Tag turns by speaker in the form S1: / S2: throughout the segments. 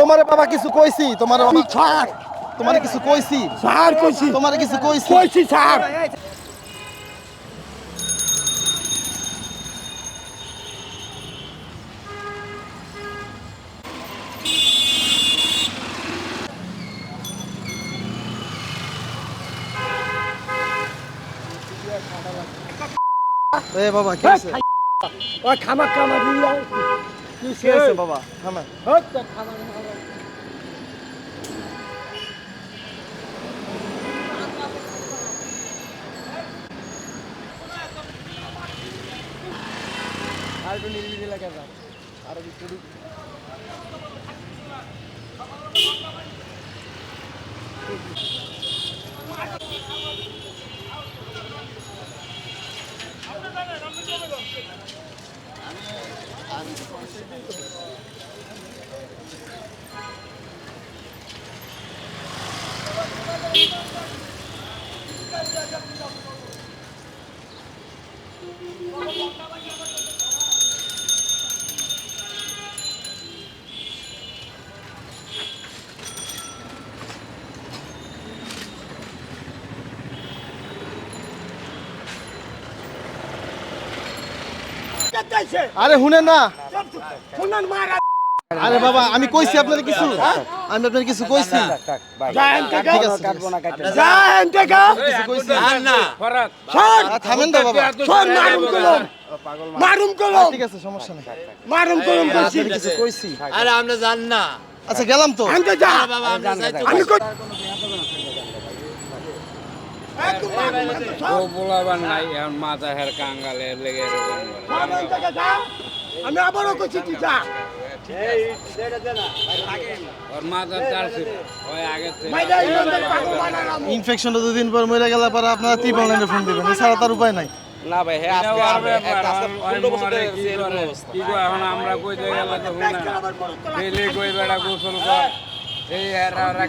S1: তোমার বাবা কিছু কইছি তোমার তোমার কিছু কইছি।
S2: ছাড় কইছি।
S1: তোমার কিছু কইছি।
S2: কইছি ছাড়।
S1: এ বাবা কি
S2: ওই খামা খামা দিয়া কি
S1: হইছে বাবা থামেন
S2: হট খামা খামা। কেটাইছে?
S1: আরে Thank you. শুনেন না।
S2: শুনান মারা।
S1: আরে বাবা আমি কইছি আপনার কিছু। আমি আপনার কিছু কইছি। কিছু
S2: শোন।
S1: আরে থামেন তো বাবা।
S2: শোন মারুম কলম। মারুম কলম।
S1: ঠিক আছে সমস্যা নেই।
S2: মারুম কলম কইছি।
S1: কিছু কইছি।
S3: আরে আমরা জান না।
S1: আচ্ছা গেলাম তো।
S2: আনতে যা।
S3: বাবা আমরা যাইতে
S2: আমি কই
S4: ও বলাবার নাই এখন মাথা হের কাঙ্গালের লেগে এরকম
S2: আমি আবারও
S1: ইনফেকশনটা দুদিন পর মরে গেলে পরে আপনারা ত্রিপল লাইনে ফোন দিবেন। এছাড়া তার উপায় নাই।
S5: না ভাই হ্যাঁ
S4: করে এখন আমরা কইতে গেলে তো ডেলি কই বেড়া গোসল কর। এই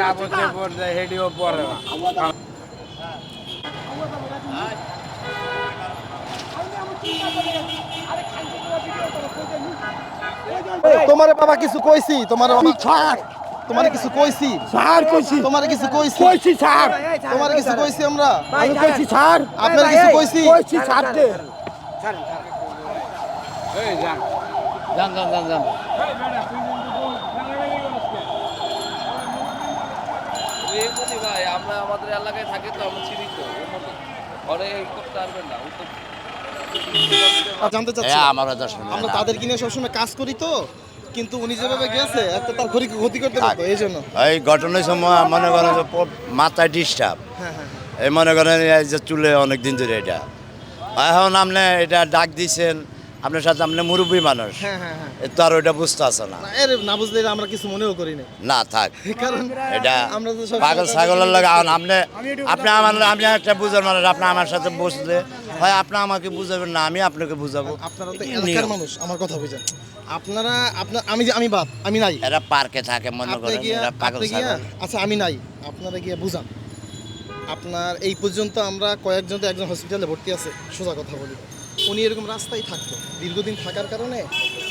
S4: কাপড় হেডিও পরে
S1: তোমার বাবা কিছু কইছি তোমার
S2: ছাড়।
S1: তোমার কিছু কইছি।
S2: ছাড় কইছি।
S1: তোমার কিছু কইছি।
S2: কইছি ছাড়।
S1: তোমার কিছু কইছি আমরা।
S2: আমি কইছি ছাড়।
S1: আপনার কিছু কইছি।
S2: কইছি ছাড় দে।
S4: এই যান
S3: জান জান জান জান
S5: এমনি ভাই আমরা আমাদের এলাকায় থাকি তো আমরা চিনি তো ঘরে করতে পারবেন না
S1: জানতে চাচ্ছি
S3: হ্যাঁ
S1: আমরা তাদেরকে নিয়ে সবসময় কাজ করি তো কিন্তু উনি যেভাবে গেছে একটা তার ক্ষতি ক্ষতি করতে পারতো এই জন্য।
S3: এই ঘটনার সময় মনে করেন যে মাথায় ডিস্টার্ব
S1: হ্যাঁ হ্যাঁ
S3: এই মনে করেন এই যে চুলে অনেক দিন ধরে এটা। এখন আপনি এটা ডাক দিছেন আপনার সাথে আপনি মুরব্বী মানুষ। তো আর ওইটা বুঝতে আছে না।
S1: না, না বুঝলে আমরা কিছু মনেও করি না
S3: না থাক।
S1: কারণ
S3: এটা
S1: আমরা
S3: পাগল ছাগলের লাগে আপনি আপনি আমার আপনি একটা বুঝার মানুষ আপনি আমার সাথে বসলে হয় আপনি আমাকে বুঝাবেন না আমি আপনাকে বুঝাবো।
S1: আপনারা তো এলাকার মানুষ আমার কথা বুঝেন। আপনারা আপনার আমি আমি বাদ আমি নাই।
S3: এরা পার্কে থাকে মনে করেন এরা পাগল
S1: আচ্ছা আমি নাই আপনারা গিয়া বুঝান। আপনার এই পর্যন্ত আমরা কয়েকজন তো একজন হসপিটালে ভর্তি আছে সোজা কথা বলি। উনি এরকম রাস্তায় থাকতো। দীর্ঘদিন থাকার কারণে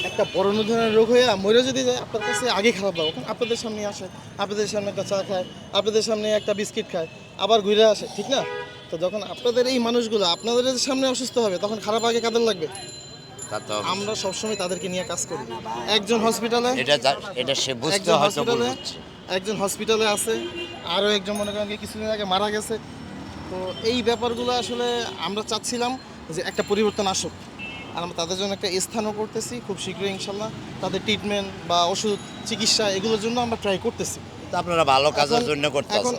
S1: একটা বড় ধরনের রোগ হয়ে মরে যদি যায় আপনার কাছে আগে খারাপ কারণ আপনাদের সামনে আসে আপনাদের সামনে একটা চা খায় আপনাদের সামনে একটা বিস্কিট খায় আবার ঘুরে আসে ঠিক না? তো যখন আপনাদের এই মানুষগুলো আপনাদের সামনে অসুস্থ হবে তখন খারাপ আগে কাদের লাগবে? আমরা সবসময় তাদেরকে নিয়ে কাজ করি। একজন হসপিটালে
S3: এটা এটা সে বুঝতে
S1: হসপিটালে একজন হসপিটালে আছে আরও একজন মনে করেন কিছুদিন আগে মারা গেছে। তো এই ব্যাপারগুলো আসলে আমরা চাচ্ছিলাম যে একটা পরিবর্তন আসুক। আর আমরা তাদের জন্য একটা স্থানও করতেছি খুব শীঘ্রই ইনশাল্লাহ তাদের ট্রিটমেন্ট বা ওষুধ চিকিৎসা এগুলোর জন্য আমরা ট্রাই করতেছি।
S3: আপনারা ভালো কাজের জন্য করতে
S1: এখন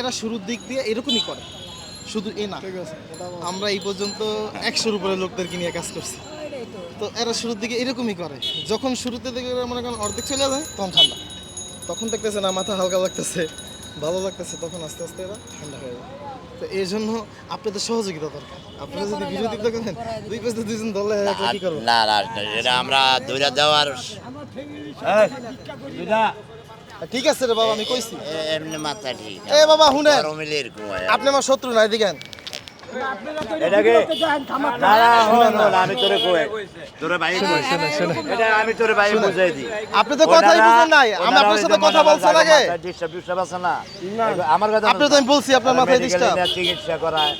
S1: এরা শুরুর দিক দিয়ে এরকমই করে। শুধু এ না আমরা এই পর্যন্ত একশোর উপরে লোকদেরকে নিয়ে কাজ করছি। তো এরা শুরুর দিকে এরকমই করে। যখন শুরুতে এরা মনে করেন অর্ধেক চলে যায় তখন ঠান্ডা। তখন দেখতেছে না মাথা হালকা লাগতেছে ভালো লাগতেছে তখন আস্তে আস্তে এরা ঠান্ডা হয়ে যায়। তো এই জন্য আপনাদের সহযোগিতা দরকার। আপনারা যদি বিরোধী করেন দুই পাশে দুইজন দলে কি করব?
S3: না না এটা আমরা দৌড়া দেওয়ার
S1: ঠিক আছে রে বাবা আমি কইছি।
S3: এমনি মাথা ঠিক।
S1: এ বাবা শুনেন।
S3: গরমে এরকম হয়।
S1: আপনি আমার শত্রু না এদিকে
S3: এটাকে না না। শোন, শোন, আমি তোরে কই? তোরে ভাই কই এটা আমি তোরে ভাই বুঝাই দিই।
S1: আপনি তো কথাই বুঝেন নাই। আমি আপনার সাথে কথা বলছেন আগে।
S3: ডিস্টার্ব ডিস্টার্ব আছে না। আমার কথা
S1: আপনি তো আমি বলছি আপনার মাথায় ডিস্টার্ব।
S3: চিকিৎসা করায়।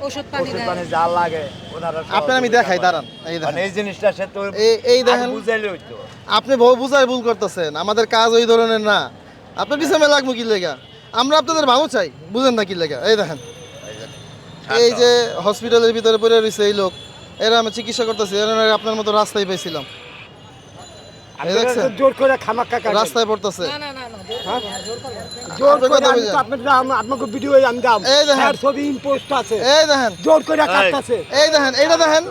S6: ওষুধ পানি
S3: ওষুধ পানি যা লাগে ওনারা
S1: আপনার আমি দেখাই দাঁড়ান এই
S3: মানে
S1: দেখেন।
S3: এই জিনিসটা সে তো
S1: এই- এই দেখেন।
S3: বুঝাইলে হইতো।
S1: আপনি বহু বুঝায় ভুল করতেছেন আমাদের কাজ ওই ধরনের না। আপনার পিছনে লাগবো কি লেগা? আমরা আপনাদের ভালো চাই বুঝেন না কি লেগা? এই দেখেন। এই যে হসপিটালের ভিতরে পড়ে রয়েছে এই লোক এরা আমি চিকিৎসা করতেছি এরা আপনার মতো রাস্তায় পেয়েছিলাম। রাস্তায় পড়তেছে।
S6: না না না।
S2: জোর
S1: আপনি
S2: করে আমি
S1: বুঝেন।
S2: তো আপনাকে ভিডিও আমি দাম
S1: এই দেখেন।
S2: হ্যাঁ, ছবি ইম্পোস্ট আছে।
S1: এই দেখেন।
S2: জোর করে কাটতেছে।
S1: এই দেখেন এইটা দেখেন।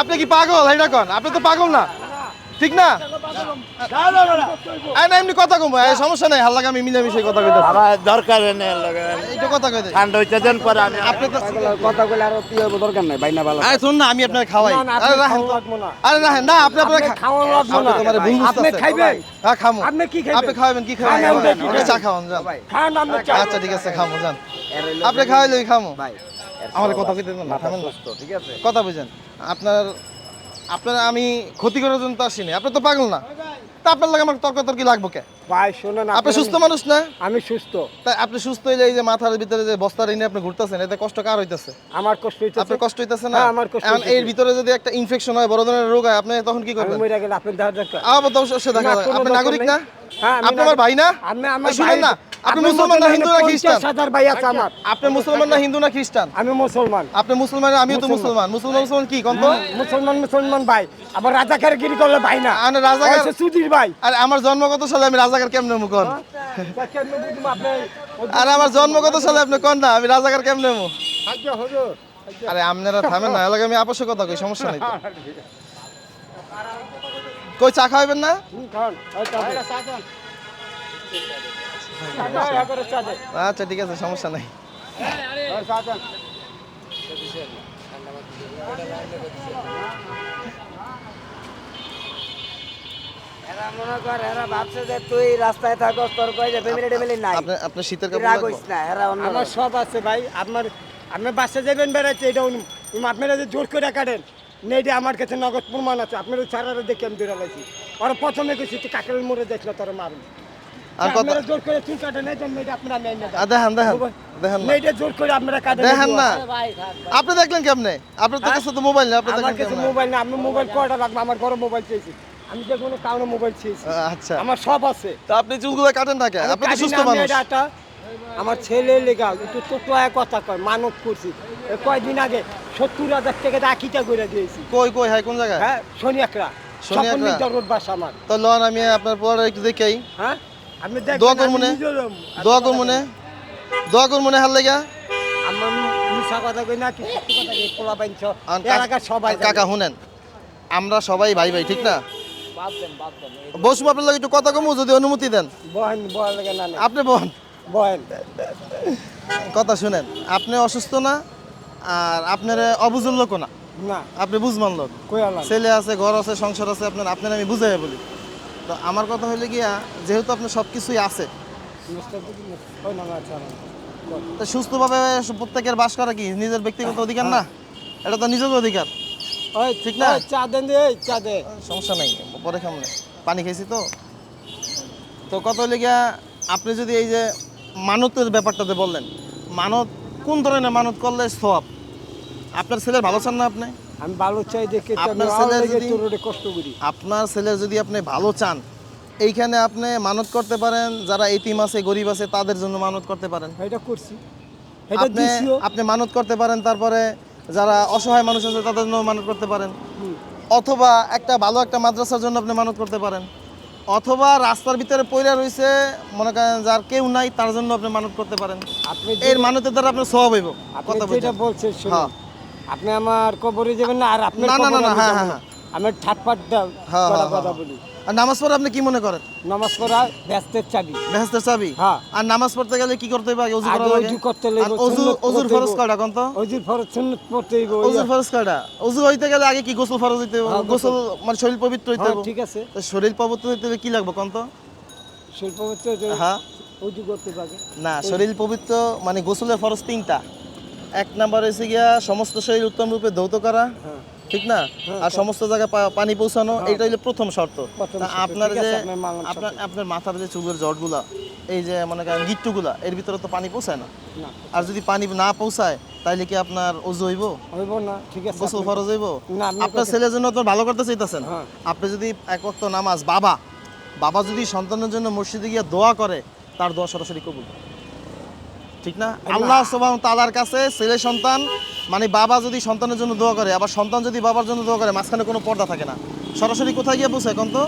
S1: আপনি কি পাগল? এটা কন? আপনি তো পাগল না। ঠিক না? না এমনি কথা কম সমস্যা নাই হাল্লাকে আমি মিলেমিশে কথা কইতাছি।
S3: আমার দরকার নেই লাগে।
S1: এইটা কথা কই
S3: ঠান্ডা হইতে দেন পরে আমি
S1: আপনি
S2: কথা বলে আর কি হবে দরকার নাই বাইনা ভালো।
S1: আরে শুন না আমি আপনার খাওয়াই।
S2: না, না, আপনি
S1: আরে রাখেন।
S2: না।
S1: আরে রাখেন। না আপনি আপনার
S2: আপনি খাওয়া লাগবো
S1: আপনি
S2: না।
S1: তোমার ভুল
S2: আপনি খাইবেন?
S1: হ্যাঁ খামু।
S2: আপনি কি খাইবেন?
S1: আপনি খাওয়াবেন কি খাওয়াবেন? চা খাওয়ান যান।
S2: খান আপনি চা।
S1: আচ্ছা ঠিক আছে খামু যান। আপনি খামু। আমার কথা কইতে দেন না থামেন না।
S3: ঠিক আছে?
S1: কথা বুঝেন। আপনার আপনার আমি ক্ষতি করার জন্য তো আসিনি। আপনি তো পাগল না। তা আপনার লাগে আমার তর্ক তর্কি লাগবো কে?
S2: ভাই শুনুন
S1: আপনি সুস্থ মানুষ না?
S2: আমি সুস্থ।
S1: তাই আপনি সুস্থ হইলে এই যে মাথার ভিতরে যে বস্তা আপনি ঘুরতেছেন এতে কষ্ট কার হইতেছে?
S2: আমার কষ্ট হইতেছে।
S1: আপনার কষ্ট হইতেছে না?
S2: হ্যাঁ, আমার কষ্ট
S1: এখন এর ভিতরে যদি একটা ইনফেকশন হয় বড় ধরনের রোগ হয় আপনি তখন কি করবেন?
S2: মরে গেলে আপনি দেখা দরকার
S1: আবার দেখা আপনি নাগরিক না?
S2: হ্যাঁ,
S1: আপনি আমার ভাই না?
S2: আমি আমার
S1: শুনেন না? আপনি মুসলমান না হিন্দু না খ্রিস্টান?
S2: হাজার ভাই আছে আমার।
S1: আপনি মুসলমান না হিন্দু না খ্রিস্টান?
S2: আমি মুসলমান।
S1: আপনি মুসলমান আমিও তো মুসলমান। মুসলমান। মুসলমান কি কন্ত
S2: মুসলমান মুসলমান ভাই। আবার রাজাকার গিরি করলে ভাই না।
S1: আরে রাজাকার-
S2: সুধীর ভাই।
S1: আর আমার জন্মগত সালে আমি রাজাকার কেমনে
S2: না
S1: আর আমার জন্মগত সালে আপনি কন না? আমি রাজাকার কেমনে মু
S2: সাহায্য হলো
S1: আরে আপনারা থামেন না এলাকা আমি আপসের কথা কই সমস্যা নাই কই চা খাওয়াবেন না? আচ্ছা ঠিক আছে সমস্যা নাই।
S2: এই চা দেন।
S7: এরা মনে কর এরা ভাবছে যে তুই রাস্তায় থাকস তোর কই যে ফ্যামিলি টেমিলি নাই।
S1: আপনি আপনার শীতের
S7: তুই
S1: কাপড়
S7: রাগ
S1: লাগবে?
S7: হইস না এরা অন্য
S2: আমার সব আছে ভাই আপনার আপনি বাসে যাবেন বেড়াচ্ছে এটা আপনারা যে জোর করে কাটেন নেই আমার কাছে নগদ প্রমাণ আছে। আপনারা ছাড়ারে দেখে আমি দূরে লাইছি ওরা প্রথমে গেছি তুই কাকের মোড়ে দেখলে তোরা মারুন
S1: আর কত
S2: জোর করে চুল কাটেন এই জন্য এটা আপনারা নেই না
S1: দেখেন দেখেন দেখেন না।
S2: মেয়েটা জোর করে আপনারা কাটেন
S1: দেখেন না। আপনি দেখলেন কেমনে? আপনার তো কাছে তো মোবাইল নেই আপনি
S2: আমার কাছে
S1: কেমনে?
S2: মোবাইল না আমি মোবাইল কয়টা রাখব? আমার বড় মোবাইল চেয়েছি। আমি যে কোনো কারণে মোবাইল চেয়েছি।
S1: আচ্ছা।
S2: আমার সব আছে।
S1: তো আপনি চুলগুলো কাটেন না কেন? আপনি তো সুস্থ মানুষ।
S2: আমার ছেলে লেগা একটু টোটোয়া কথা কয় মানত করছি। কয়দিন আগে সত্তর হাজার টাকা আকিটা করে দিয়েছি।
S1: কই কই হাই কোন জায়গায়?
S2: হ্যাঁ শনি একরা
S1: শনি একরা?
S2: রোড বাস আমার।
S1: তো লন আমি আপনার পরে একটু দেখাই।
S2: হ্যাঁ?
S1: দোয়া করব নে? দোয়া করব নে। দোয়া করব নে হার লেগা।
S2: আমার মিশা কথা কই না কি কথা কই পোলা বাইনছ
S1: আর
S2: সবাই
S1: কাকা শুনেন আমরা সবাই ভাই ভাই ঠিক না? বসবো আপনার লাগে একটু কথা কমু যদি অনুমতি দেন। আপনি
S2: বহেন।
S1: কথা শুনেন আপনি অসুস্থ না আর আপনার অবুঝুর লোক না।
S2: না।
S1: আপনি বুঝমান লোক। ছেলে আছে ঘর আছে সংসার আছে আপনার আপনার আমি বুঝাই বলি। তো আমার কথা হইলে গিয়া যেহেতু আপনার সব কিছুই আছে। তো সুস্থভাবে প্রত্যেকের বাস করা কি? নিজের ব্যক্তিগত অধিকার না? এটা তো নিজের অধিকার।
S2: ওই
S1: ঠিক না?
S2: চা দেন চা দে।
S1: সমস্যা নেই পরে খামনে পানি খাইছি তো। তো কত হইলে গিয়া আপনি যদি এই যে মানতের ব্যাপারটাতে বললেন মানত কোন ধরনের মানত করলে সব আপনার ছেলের ভালো চান না আপনি?
S2: আমি ভালো চাই দেখে
S1: আপনার ছেলে যদি-
S2: কষ্ট করি।
S1: আপনার ছেলে যদি আপনি ভালো চান এইখানে আপনি মানত করতে পারেন যারা এতিম আছে গরিব আছে তাদের জন্য মানত করতে পারেন।
S2: এটা করছি।
S1: আপনি আপনি মানত করতে পারেন তারপরে যারা অসহায় মানুষ আছে তাদের জন্য মানত করতে পারেন। অথবা একটা ভালো একটা মাদ্রাসার জন্য আপনি মানত করতে পারেন। অথবা রাস্তার ভিতরে পয়রা রয়েছে মনে করেন যার কেউ নাই তার জন্য আপনি মানত করতে পারেন। এর মানতের দ্বারা আপনার সব হইব কথা বলছেন
S2: বলছেন
S1: হ্যাঁ।
S2: আপনি আমার কবরে যাবেন না আর আপনি
S1: না, না, না, হ্যাঁ, হ্যাঁ, হ্যাঁ।
S2: আমি ঠাটপাট
S1: হ্যাঁ,
S2: কটা
S1: হ্যাঁ,
S2: কথা। বলি।
S1: আর নামাজ পড়ে আপনি কি মনে করেন?
S2: নামাজ পড়া ব্যস্তের চাবি।
S1: বেহেস্তের চাবি?
S2: হ্যাঁ।
S1: আর নামাজ পড়তে গেলে কি করতে হবে? অজু করা লাগে?
S2: করতে সুন্নত
S1: অজুর
S2: করতে
S1: ফরজ। কয়টা কোন তো
S2: অজুর ফরজ সুন্নত পড়তে হইব
S1: অজুর ফরজ কয়টা? অজু হইতে গেলে আগে কি গোসল ফরজ হইতে হবে? গোসল। মানে শরীর পবিত্র হইতে হবে।
S2: ঠিক আছে।
S1: তো শরীর পবিত্র হইতে হলে কি লাগবে কোন তো
S2: শিল্প হচ্ছে যে
S1: হ্যাঁ।
S2: উজু করতে পারে
S1: না শরীর পবিত্র মানে গোসলের ফরজ তিনটা। এক নাম্বার হয়েছে গিয়া সমস্ত শরীর উত্তম রূপে ধৌত করা
S2: হ্যাঁ।
S1: ঠিক না? আর সমস্ত জায়গায় পানি পৌঁছানো এটা হলো প্রথম শর্ত। আপনার যে
S2: আপনার
S1: আপনার মাথার যে চুলের জটগুলা এই যে মনে করেন গিট্টুগুলা এর ভিতরে তো পানি পৌঁছায় না। আর যদি পানি না পৌঁছায় তাইলে কি আপনার ওজু হইব?
S2: হইব না ঠিক আছে
S1: গোসল ফরজ হইব?
S2: না, আপনি
S1: আপনার ছেলের জন্য তো ভালো করতে চাইতেছেন।
S2: হ্যাঁ।
S1: আপনি যদি এক ওয়াক্ত নামাজ বাবা বাবা যদি সন্তানের জন্য মসজিদে গিয়ে দোয়া করে তার দোয়া সরাসরি কবুল। ঠিক না? আল্লাহ সুবহান তাআলার কাছে ছেলে সন্তান মানে বাবা যদি সন্তানের জন্য দোয়া করে আবার সন্তান যদি বাবার জন্য দোয়া করে মাঝখানে কোনো পর্দা থাকে না। সরাসরি কোথায় গিয়ে পৌঁছায় কোন তো?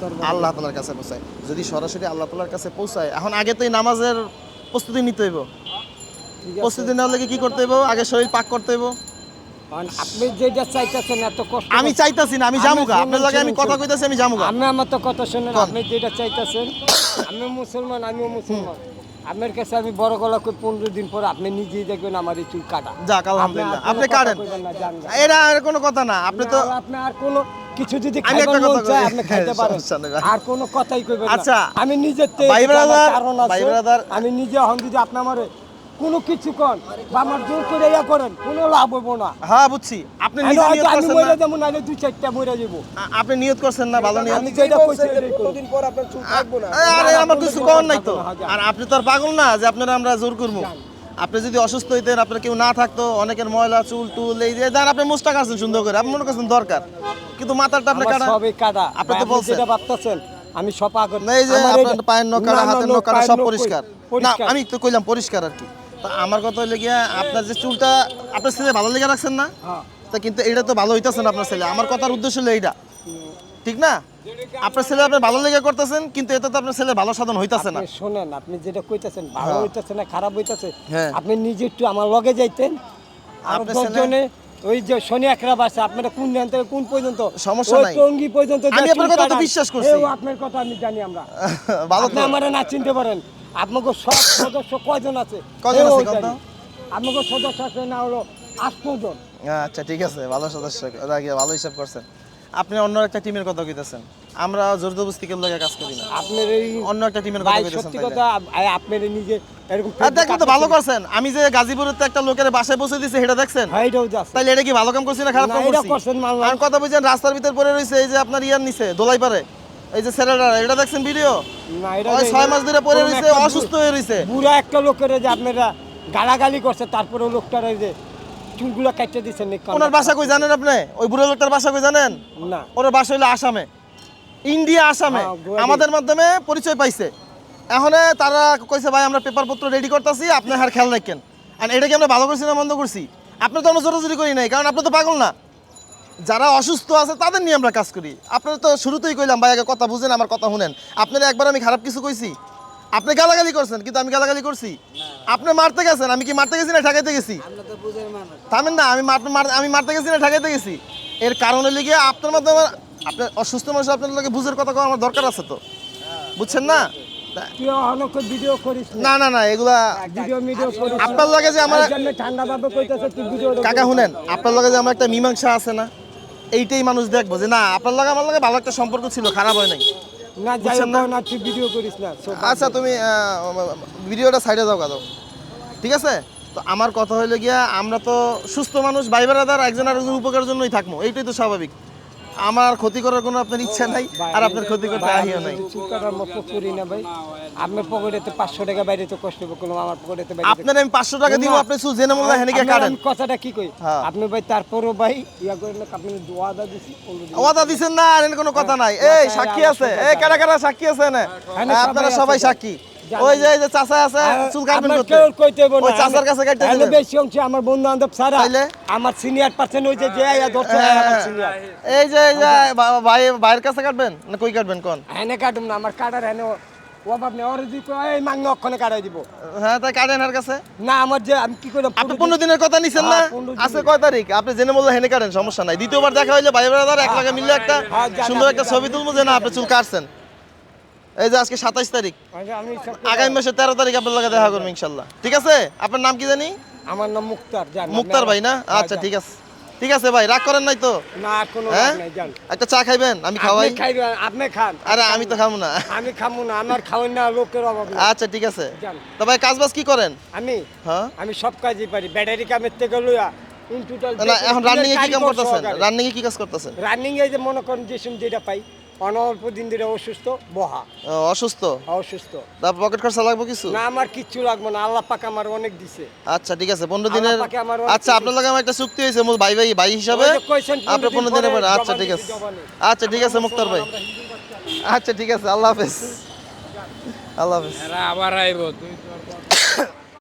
S2: দরবার।
S1: আল্লাহ তালার কাছে পৌঁছায়। যদি সরাসরি আল্লাহ তালার কাছে পৌঁছায় এখন আগে তো এই নামাজের প্রস্তুতি নিতে হইব। প্রস্তুতি নেওয়ার লাগে কি করতে হইব? আগে শরীর পাক করতে হইব।
S2: কারণ আপনি যেটা চাইতেছেন এত কষ্ট
S1: আমি চাইতাছি না আমি জামুগা আপনার লাগে আমি কথা। কইতাছি আমি জামুগা
S2: আমি আমার তো কথা শুনেন আপনি যেটা চাইতেছেন আমি মুসলমান আমিও মুসলমান। আপনার কাছে আমি বড় গলা পনেরো দিন পর আপনি নিজেই দেখবেন আমার এই চুল কাটা।
S1: যাক আলহামদুলিল্লাহ।
S2: আপনি
S1: কাটেন। এরা আর কোনো কথা না। আপনি তো
S2: আপনি আর কোনো কিছু যদি খাইবার মন চায় আপনি খাইতে পারেন। আর কোনো কথাই কইবেন না।
S1: আচ্ছা,
S2: আমি
S1: ব্রাদার, ভাই ব্রাদার।
S2: আমি নিজে হন যদি আপনি আমার কোনো কিছু কন বা আমার জোর করে ইয়া করেন কোনো লাভ হইব না।
S1: হ্যাঁ বুঝছি। আপনি নিজে নিয়ত
S2: হয়তো আমি
S1: করছেন
S2: মরে
S1: না?
S2: যাব নাহলে দুই চারটা মরে যাব।
S1: আ- আপনি নিয়ত করছেন না ভালো নিয়ত
S2: আমি যেটা কইছি এটাই করব।
S1: আরে, আরে আমার কিছু করার নাই তো। আর আপনি তো আর পাগল না যে আপনারা আমরা জোর করব। আপনি যদি অসুস্থ হইতেন আপনার কেউ না থাকতো অনেকের ময়লা চুল টুল এই যে দেন আপনি মুস্তাক আছেন সুন্দর করে আপনি মনে করছেন দরকার। কিন্তু মাথাটা আপনি
S2: আমার
S1: কাটা
S2: সবই কাটা।
S1: আপনি তো বলছেন।
S2: যেটা ভাবতেছেন আমি সব আগত
S1: না এই যে আপনার পায়ের নখ কাটা হাতের নখ কাটা সব পরিষ্কার। না
S2: পরিষ্কার।
S1: আমি তো কইলাম পরিষ্কার আর কি। তা আমার কথা হইলে গিয়া আপনার যে চুলটা আপনার ছেলে ভালো লেগে রাখছেন না?
S2: হ্যাঁ।
S1: তা কিন্তু এটা তো ভালো হইতাছে না আপনার ছেলে। আমার কথার উদ্দেশ্য হলো এইটা। ঠিক না? আপনার ছেলে আপনার ভালো লেগে করতেছেন কিন্তু এতে তো আপনার ছেলে ভালো সাধন হইতাছে না।
S2: আপনি শোনেন আপনি যেটা কইতেছেন ভালো হইতেছে না খারাপ হইতেছে
S1: হ্যাঁ।
S2: আপনি নিজে একটু আমার লগে যাইতেন।
S1: আপনার ছেলে-
S2: ওই যে শনি একরা বাসে আপনারা কোন জান থেকে কোন পর্যন্ত?
S1: সমস্যা নাই।
S2: টঙ্গি পর্যন্ত
S1: আমি আপনার কথা তো বিশ্বাস করছি।
S2: আপনার কথা আমি জানি আমরা।
S1: ভালো
S2: আপনি আমার না চিনতে পারেন। আপনাকে সব সদস্য কয়জন আছে?
S1: কয়জন আছে কত?
S2: আপনাকে সদস্য আছে না হলো আটজন
S1: আচ্ছা ঠিক আছে ভালো সদস্য ভালো হিসাব করছেন। আপনি অন্য একটা টিমের কথা কইতেছেন। আমরা লগে কাজ করি না।
S2: আপনার এই
S1: অন্য একটা টিমের কথা কইতেছেন
S2: সত্যি কথা নিজে এরকম
S1: দেখেন তো ভালো করছেন। আমি যে গাজীপুরের তো একটা লোকের বাসায় বসে দিছি সেটা দেখছেন?
S2: হ্যাঁ এটাও
S1: তাইলে এটা কি ভালো কাম করছি না খারাপ কাম
S2: এটা
S1: করছি?
S2: করছেন।
S1: কথা বুঝছেন রাস্তার ভিতর পড়ে রইছে এই যে আপনার ইয়ার নিচে দোলাই পারে এই যে ছেলেটা এটা দেখছেন ভিডিও
S2: না এটা
S1: ওই ছয় মাস ধরে পড়ে অসুস্থ হয়ে রইছে
S2: বুড়া একটা লোকের যে আপনারা গালাগালি করছে তারপরে লোকটার এই যে চুলগুলো কাটতে দিচ্ছেন
S1: ওনার বাসা কই জানেন আপনি? ওই বুড়ো লোকটার বাসা কই জানেন?
S2: না।
S1: ওর বাসা হইল আসামে। ইন্ডিয়া আসামে।
S2: হ্যাঁ,
S1: আমাদের মাধ্যমে পরিচয় পাইছে। এখন তারা কইছে ভাই আমরা পেপার পত্র রেডি করতেছি আপনি হার খেয়াল রাখেন। আর এটা কি আমরা ভালো করছি না বন্ধ করছি? আপনি তো আমরা জোরাজুরি করি নাই কারণ আপনি তো পাগল না। যারা অসুস্থ আছে তাদের নিয়ে আমরা কাজ করি। আপনারা তো শুরুতেই কইলাম ভাই আগে কথা বুঝেন আমার কথা শুনেন। আপনারা একবার আমি খারাপ কিছু কইছি? আপনি গালাগালি করছেন কিন্তু আমি গালাগালি করছি? আপনি মারতে গেছেন আমি কি মারতে গেছি না ঠেকাইতে গেছি? থামেন না আমি আমি মারতে গেছি না ঠেকাইতে গেছি? এর কারণে লিগে আপনার মাধ্যমে আপনার অসুস্থ মানুষ আপনার লোকে বুঝের কথা কওয়া আমার দরকার আছে তো। বুঝছেন না? না। না না এগুলা। আপনার লাগে যে আমার কাকা শুনেন আপনার লগে যে আমার একটা মীমাংসা আছে না? এইটাই মানুষ দেখব যে না আপনার লাগে আমার লাগে ভালো একটা সম্পর্ক ছিল খারাপ হয় নাই।
S2: না যাই
S1: না?
S2: তুই ভিডিও করিস না
S1: আচ্ছা তুমি ভিডিওটা সাইডে যাও কাদো ঠিক আছে? তো আমার কথা হইল গিয়া আমরা তো সুস্থ মানুষ ভাই বেড়াদার একজন আরেকজন উপকারের জন্যই থাকব এইটাই তো স্বাভাবিক। আমার ক্ষতি করার কোনো আপনার ইচ্ছা নাই আর আপনার ক্ষতি করতে আহিও নাই।
S2: চুল কাটার মতো করি না ভাই। আপনার পকেটেতে পাঁচশো টাকা বাইরে তো কষ্ট কোনো আমার পকেটেতে বাইরে
S1: আপনার আমি পাঁচশো টাকা দিব আপনি শুধু জেনে মনে হেনে গিয়ে কাটেন।
S2: কথাটা কি কই?
S1: হ্যাঁ।
S2: আপনি ভাই তারপরও ভাই ইয়া করেন না আপনি দোয়া দা দিছি।
S1: ওয়াদা দিছেন না এর কোনো কথা নাই। এই সাক্ষী আছে। এই কারা কারা সাক্ষী আছে না আপনারা সবাই সাক্ষী। ওই যে যে চাচা আছে চুল কাটবেন করতে।
S2: কেউ কইতে হইবো
S1: ওই চাচার কাছে কাটতে
S2: বেশি অংশ আমার বন্ধু বান্ধব আমার সিনিয়র পার্সন ওই যে যে আয়া ধরছে। সিনিয়র
S1: এই যে এই যে ভাই ভাইয়ের কাছে কাটবেন? না কই কাটবেন কোন?
S2: হেনে কাটুম না আমার কাটার ওরে এই মাংন অক্ষণে কাটাই দিব।
S1: হ্যাঁ তাই কাটেন আর কাছে?
S2: না আমার যে আমি কি করে
S1: আপনি দিনের কথা নিছেন না?
S2: হ্যাঁ, 15 দিন।
S1: আছে কয় তারিখ? আপনি জেনে বললে হেনে কাটেন সমস্যা নাই। দ্বিতীয়বার দেখা হইলে ভাই ব্রাদার এক লাগে মিললে একটা
S2: হ্যাঁ,
S1: সুন্দর একটা ছবি তুলবো যে না আপনি চুল কাটছেন। এই যে আজকে সাতাইশ তারিখ।
S2: আমি
S1: আগামী মাসের তেরো তারিখ আপনার লগে দেখা করব ইনশাল্লাহ। ঠিক আছে? আপনার নাম কি জানি?
S2: আমার নাম মুক্তার
S1: মুক্তার ভাই না?
S2: হ্যাঁ,
S1: আচ্ছা ঠিক আছে। ঠিক আছে ভাই রাগ করেন নাই তো?
S2: না কোনো
S1: হ্যাঁ? একটা চা খাইবেন আমি খাওয়াই।
S2: খাইবেন আপনি খান।
S1: আরে আমি তো খাব না।
S2: আমি খামু না আমার খাওয়ান না লোকের অভাব
S1: আচ্ছা ঠিক আছে। তো ভাই কাজ বাজ কি করেন?
S2: আমি?
S1: হ্যাঁ?
S2: আমি সব কাজই পারি। ব্যাটারি কামের থেকে লইয়া ইন টোটাল
S1: না এখন রানিং এ কি কাম করতেছেন? রানিং এ কি কাজ করতেছেন?
S2: রানিং এ যে মনে করেন যে যেটা পাই অন অল্প দিন ধরে অসুস্থ বহা।
S1: ও, অসুস্থ?
S2: অসুস্থ।
S1: তারপর পকেট খরচা লাগবে কিছু?
S2: না আমার কিচ্ছু লাগবে না আল্লাহ পাক আমার অনেক দিছে।
S1: আচ্ছা ঠিক আছে পনেরো দিনের আচ্ছা আপনার লগে আমার একটা চুক্তি হয়েছে মোর ভাই ভাই ভাই হিসাবে।
S2: পনেরো
S1: আপনার দিনের
S2: পরে
S1: পরে আচ্ছা ঠিক আছে। আচ্ছা ঠিক আছে মুক্তার ভাই। আচ্ছা ঠিক আছে আল্লাহ হাফেজ। আল্লাহ হাফেজ
S4: আবার আইব তুই তো